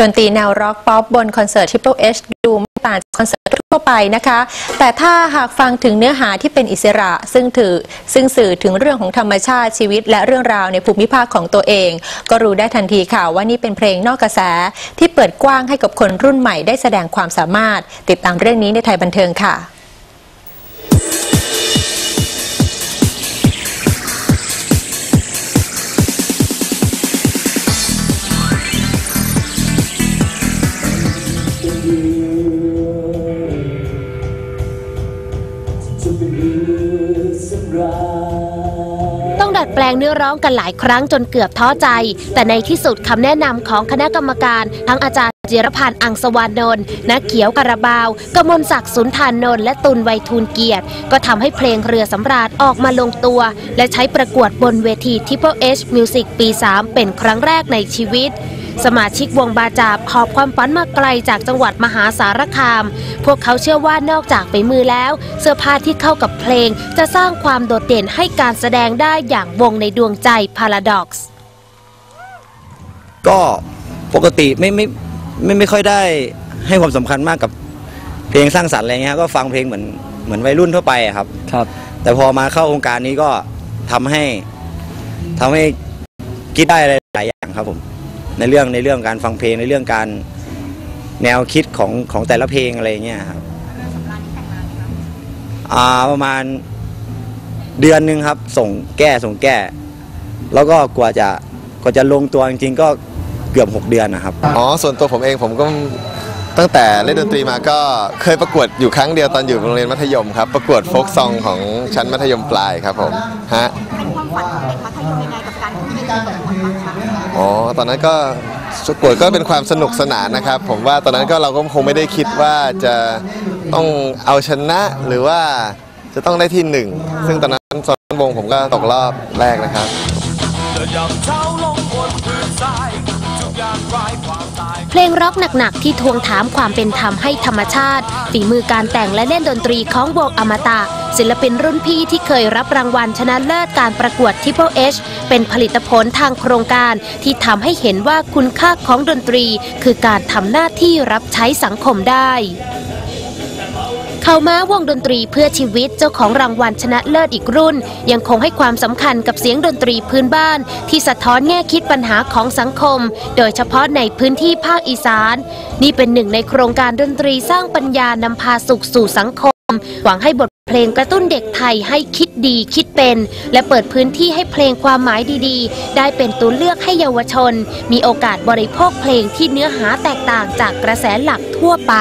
ดนตรีแนวร็อกป๊อปบนคอนเสิร์ต Triple H ดูไม่ต่างจากคอนเสิร์ตทั่วไปนะคะ แต่ถ้าหากฟังถึงเนื้อหาที่เป็นอิสระ ซึ่งถือซึ่งสื่อถึงเรื่องของธรรมชาติชีวิต และเรื่องราวในภูมิภาคของตัวเอง ก็รู้ได้ทันทีค่ะว่านี่เป็นเพลงนอกกระแส ที่เปิดกว้างให้กับคนรุ่นใหม่ได้แสดงความสามารถ ติดตามเรื่องนี้ในไทยบันเทิงค่ะ ต้องดัดแปลงเนื้อร้องกันหลายครั้งจนเกือบท้อใจ แต่ในที่สุดคำแนะนำของคณะกรรมการทั้งอาจารย์จิรพันธ์อังสวานนท์นักเขียวการาบาวกมลศักดิ์สุนทานนนท์และตุลไวยทูลเกียรติ ก็ทำให้เพลงเรือสำราญออกมาลงตัว และใช้ประกวดบนเวที Triple H Music ปี 3 เป็นครั้งแรกในชีวิต สมาชิกวงบาจาบหอบความฝันมาไกลจากจังหวัดมหาสารคาม พวกเขาเชื่อว่านอกจากฝีมือแล้ว เสื้อผ้าที่เข้ากับเพลง จะสร้างความโดดเด่นให้การแสดงได้อย่างวงในดวงใจ Paradox ก็ปกติไม่ไม่ไม่ไม่ค่อยได้ให้ความสำคัญมากกับเพลงสร้างสรรค์อะไรเงี้ยก็ฟังเพลงเหมือนเหมือนวัยรุ่นทั่วไปอะครับ ครับ แต่พอมาเข้าโครงการนี้ก็ทำให้ทำให้คิดได้อะไรหลายอย่างครับผม ในเรื่องในเรื่องการฟังเพลงในเรื่องการแนวคิดของของแต่ละเพลงอะไรเงี้ยครับอ่าประมาณเดือนหนึ่งครับ ส่งแก้ส่งแก้ แล้วก็กว่าจะกว่าจะลงตัวจริงๆก็เกือบ 6 เดือนนะครับ อ๋อ ส่วนตัวผมเองผมก็ตั้งแต่เล่นดนตรีมาก็เคยประกวดอยู่ครั้งเดียวตอนอยู่โรงเรียนมัธยมครับ ประกวดโฟกซองของชั้นมัธยมปลายครับผมฮะเป็นความฝันของเด็กมัธยมยังไง การที่ได้ประกวดบ้างอ๋อตอนนั้นก็ประกวดก็เป็นความสนุกสนานนะครับ ผมว่าตอนนั้นก็เราก็คงไม่ได้คิดว่าจะต้องเอาชนะหรือว่าจะต้องได้ที่หนึ่งซึ่งตอนนั้นตอนวงผมก็ตกรอบแรกนะครับ เพลงร็อกหนักๆ ที่ทวงถามความเป็นธรรมให้ธรรมชาติ ฝีมือการแต่งและเล่นดนตรีของวงอมตะ ศิลปินรุ่นพี่ที่เคยรับรางวัลชนะเลิศการประกวด Triple H เป็นผลิตผลทางโครงการที่ทำให้เห็นว่าคุณค่าของดนตรี คือการทำหน้าที่รับใช้สังคมได้ เขาม้าวงดนตรีเพื่อชีวิตเจ้าของรางวัลชนะเลิศอีกรุ่น ยังคงให้ความสำคัญกับเสียงดนตรีพื้นบ้าน ที่สะท้อนแง่คิดปัญหาของสังคม โดยเฉพาะในพื้นที่ภาคอีสาน นี่เป็นหนึ่งในโครงการดนตรีสร้างปัญญานำพาสุขสู่สังคมหวังให้บทเพลงกระตุ้นเด็กไทยให้คิดดีคิดเป็น และเปิดพื้นที่ให้เพลงความหมายดีๆ ได้เป็นตัวเลือกให้เยาวชน มีโอกาสบริโภคเพลงที่เนื้อหาแตกต่างจากกระแสหลักทั่วไป